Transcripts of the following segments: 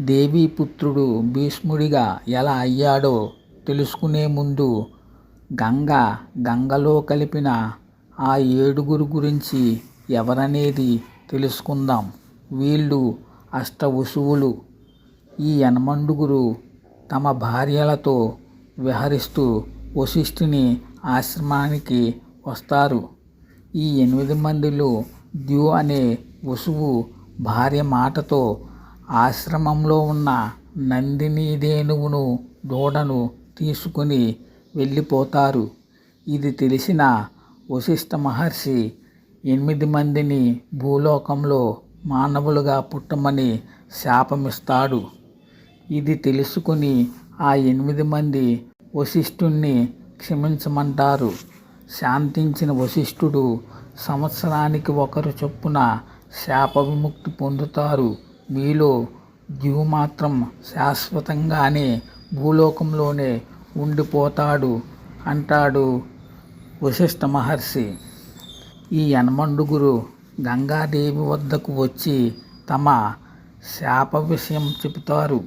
దేవీపుత్రుడు భీష్ముడిగా ఎలా అయ్యాడో తెలుసుకునే ముందు గంగ గంగలో కలిపిన ఆ ఏడుగురు గురించి ఎవరనేది తెలుసుకుందాం. వీళ్ళు అష్టవసువులు. ఈ యనమండుగురు తమ భార్యలతో విహరిస్తూ వశిష్ఠుని ఆశ్రమానికి వస్తారు. ఈ ఎనిమిది మందిలో ద్యు అనే వసువు భార్య మాటతో ఆశ్రమంలో ఉన్న నందినీదేనువును దూడను తీసుకుని వెళ్ళిపోతారు. ఇది తెలిసిన వశిష్ఠ మహర్షి ఎనిమిది మందిని భూలోకంలో మానవులుగా పుట్టమని శాపమిస్తాడు. ఇది తెలుసుకుని ఆ ఎనిమిది మంది వశిష్ఠుణ్ణి క్షమించమంటారు. శాంతించిన వశిష్ఠుడు సంవత్సరానికి ఒకరు చొప్పున శాప విముక్తి పొందుతారు. మీలో ద్యు మాత్రం శాశ్వతంగానే భూలోకంలోనే ఉండిపోతాడు అంటాడు వశిష్ఠ మహర్షి. ఈ యనమండుగురు గంగాదేవి వద్దకు వచ్చి తమ శాప విషయం చెబుతారు.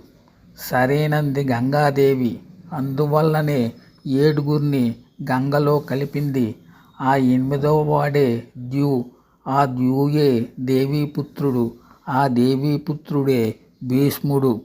సరేనంది గంగాదేవి అందువల్లనే ఏడుగురిని గంగలో కలిపింది. ఆ ఎనిమిదవ వాడే ద్యూ ఆ ద్యూయే దేవీపుత్రుడు. ఆ దేవీపుత్రుడే భీష్ముడు.